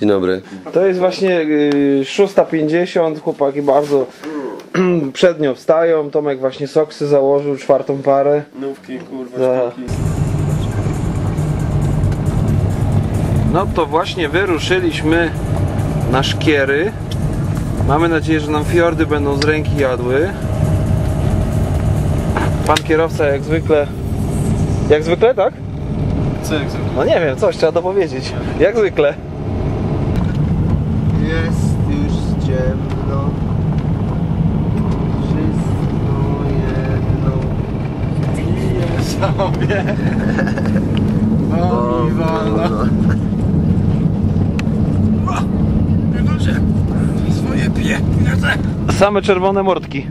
Dzień dobry. To jest właśnie y, 6.50, chłopaki bardzo przednio wstają, Tomek właśnie soksy założył, czwartą parę. Nówki, kurwa, sztuki. No to właśnie wyruszyliśmy na szkiery. Mamy nadzieję, że nam fiordy będą z ręki jadły. Pan kierowca jak zwykle... Jak zwykle, tak? Co jak zrobić? No nie wiem, coś trzeba dopowiedzieć. Jak zwykle. Jest już ciemno. Wszystko jedno. Piję sobie. O, mi wolno. Swoje pieniądze. Same czerwone mordki.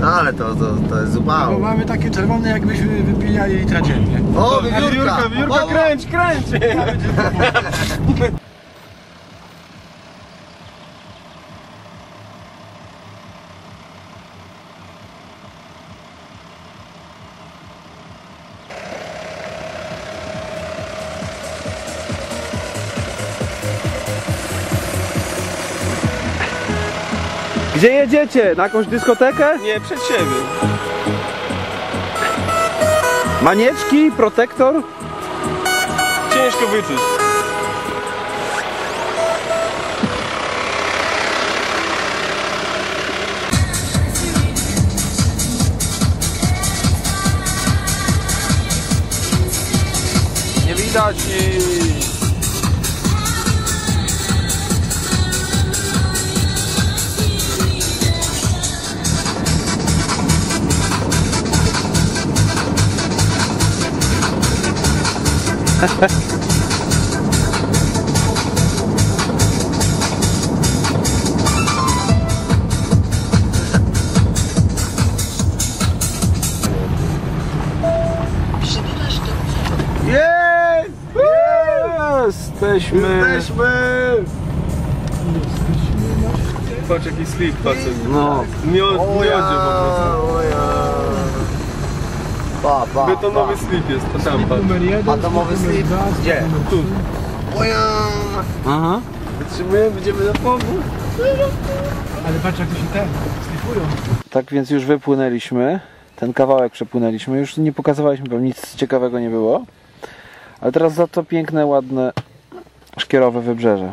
No ale to, to, to jest Bo zupa. mamy takie czerwone, jakbyśmy wypijali litra dziennie. O, Wiewiórka, wiewiórka! kręć, kręć! Gdzie jedziecie? Na jakąś dyskotekę? Nie, przed siebie. Manieczki? Protektor? Ciężko wyczuć. Nie widać nic. Jesteśmy. Jesteśmy! Patrz jaki slip facet. No. Miod, O miodzie po prostu. Pa, pa, Betonowy slip jest, to tam patrz. pa. Atomowy slip. Gdzie? Tu. O ja. Aha. Wytrzymujemy, będziemy na pomóż. Ale patrz jak to się ten, slipują. Tak więc już wypłynęliśmy. Ten kawałek przepłynęliśmy. Już nie pokazywaliśmy wam nic ciekawego nie było. Ale teraz za to piękne, ładne szkierowe wybrzeże.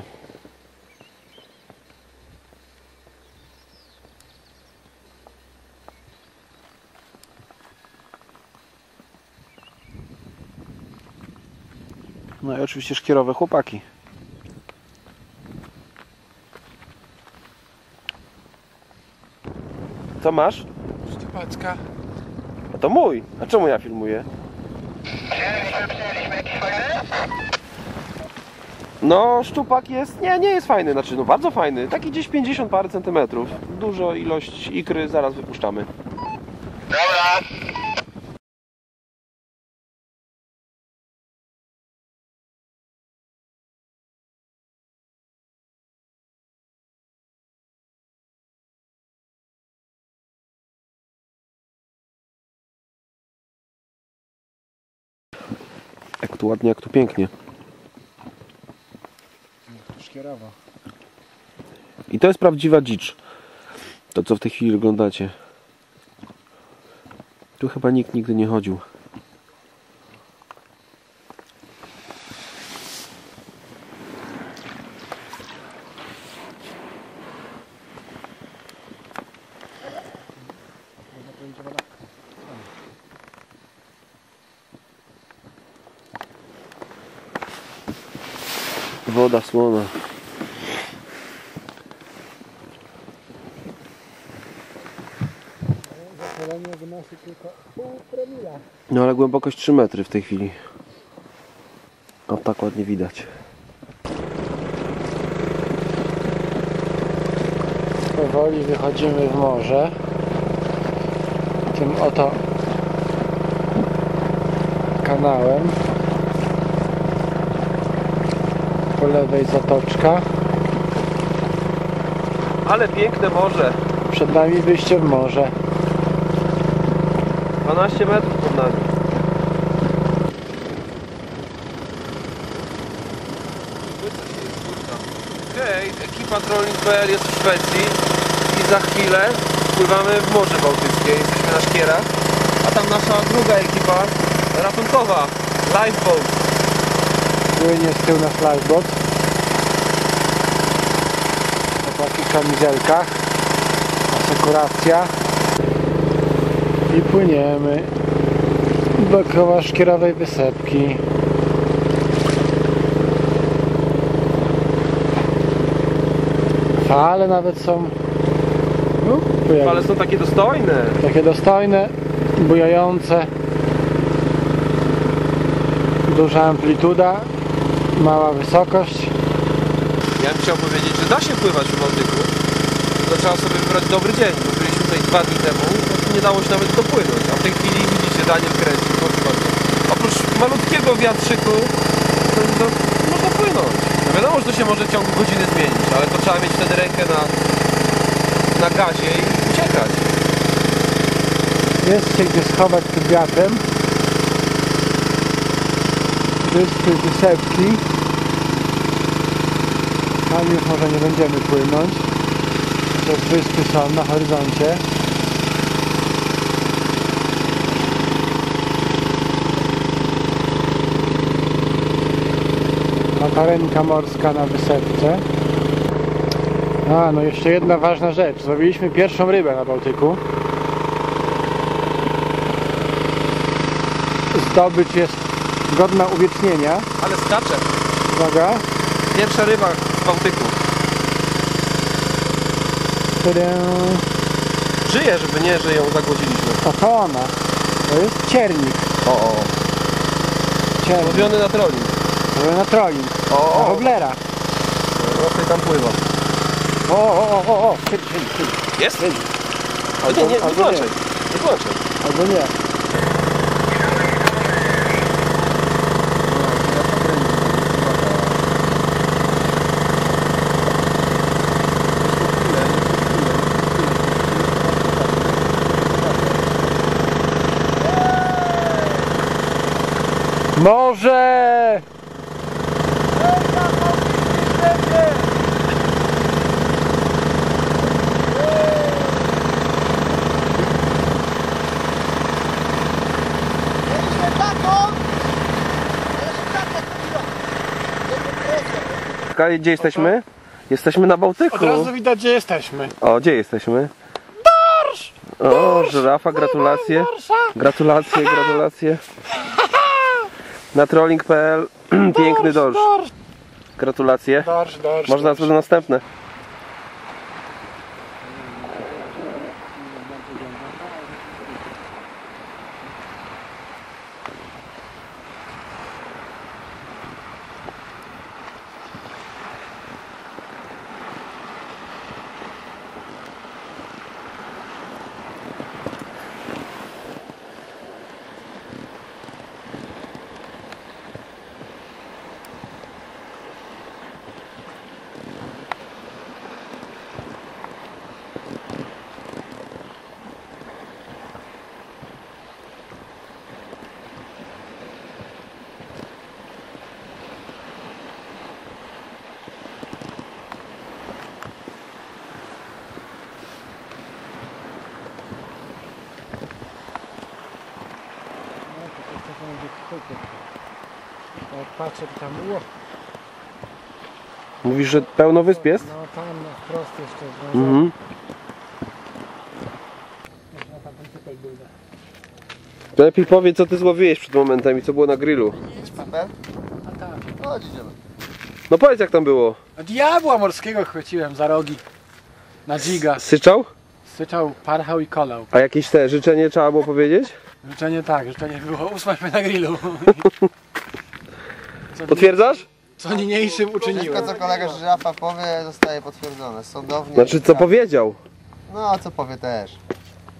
No i oczywiście szkierowe chłopaki. Co masz? Sztypacka. A to mój. A czemu ja filmuję? No, szczupak jest, nie, nie jest fajny, znaczy no bardzo fajny, taki gdzieś 50 parę centymetrów. Dużo ilość ikry, zaraz wypuszczamy. Jak tu ładnie, jak tu pięknie. I to jest prawdziwa dzicz. To co w tej chwili oglądacie. Tu chyba nikt nigdy nie chodził. Woda słona. No ale głębokość 3 metry w tej chwili. O tak ładnie widać. Powoli wychodzimy w morze. Tym oto kanałem. Po lewej zatoczka. Ale piękne morze. Przed nami wyjście w morze. 12 metrów pod nami. ekipa Trolling.pl jest w Szwecji i za chwilę pływamy w Morze Bałtyckie, jesteśmy na szkierach, a tam nasza druga ekipa ratunkowa, Lifeboat. Płynie z tyłu nasz lifeboat. W kamizelkach. Asekuracja. I płyniemy dookoła szkierowej wysepki. Fale nawet są no, Ale są takie dostojne. takie dostojne, bujające. Duża amplituda, mała wysokość. Ja bym chciał powiedzieć, da się pływać w Bałtyku. To trzeba sobie wybrać dobry dzień, bo byliśmy tutaj dwa dni temu, no nie dało się nawet dopłynąć. A w tej chwili widzicie, Daniel kręci, proszę bardzo. Oprócz malutkiego wiatrzyku, to, to można płynąć. No wiadomo, że to się może w ciągu godziny zmienić, ale to trzeba mieć wtedy rękę na, na gazie i uciekać. Jest się gdzie schować przed wiatrem. Wyspy, wysepki. Tam już może nie będziemy płynąć. Chociaż wyspy są na horyzoncie. Makarenka morska na wysepce. A, no jeszcze jedna ważna rzecz. Zrobiliśmy pierwszą rybę na Bałtyku. zdobycz jest godna uwiecznienia. Ale skacze. Uwaga. Pierwsza ryba Bałtyku. Żyje, żeby nie, że ją zagłodziliśmy. Oto ona. To jest ciernik. O, o. Ciernik. Łowiony na trolling. To na trolling. O, Na o, woblera. o. tutaj tam pływa. O, o, o, o, o. Siedź. Jest? Siedź. nie, nie, nie włączaj. Nie włączaj. Albo nie. Może! Kali, gdzie jesteśmy? Jesteśmy na Bałtyku. Od razu widać, gdzie jesteśmy. O, gdzie jesteśmy? Dorsz! O, żyrafa, gratulacje. Gratulacje, gratulacje. Na trolling.pl piękny dorsz. Gratulacje. Dorsz, dorsz. Można na następne. Jak patrzę to tam, o, Mówisz, że pełno wysp jest? no tam na wprost jeszcze no, Mhm. To lepiej powiedz, co ty złowiłeś przed momentem i co było na grillu. Tak. Chodź, idziemy. No powiedz, jak tam było. A Diabła morskiego chwyciłem za rogi. Na giga. Syczał? Syczał, parchał i kolał. A jakieś te życzenie trzeba było powiedzieć? Życzenie tak, życzenie było usmaż mnie na grillu. Co, Potwierdzasz? co niniejszym uczyniłem. Wszystko co kolega żyrafa powie zostaje potwierdzone. Sądownie. Znaczy, co powiedział? No, a co powie też.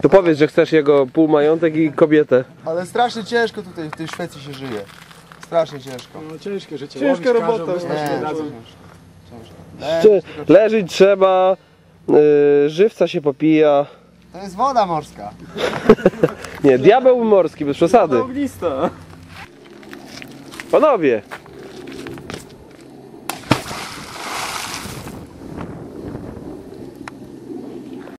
To powiedz, że chcesz jego półmajątek i kobietę. Ale strasznie ciężko tutaj w tej Szwecji się żyje. Strasznie ciężko. No, ciężkie życie. Ciężka Łowić robota, każą, nie. dadzą. Cze- leżeć trzeba, yy, żywca się popija. To jest woda morska. Nie, diabeł morski, bez przesady. Panowie,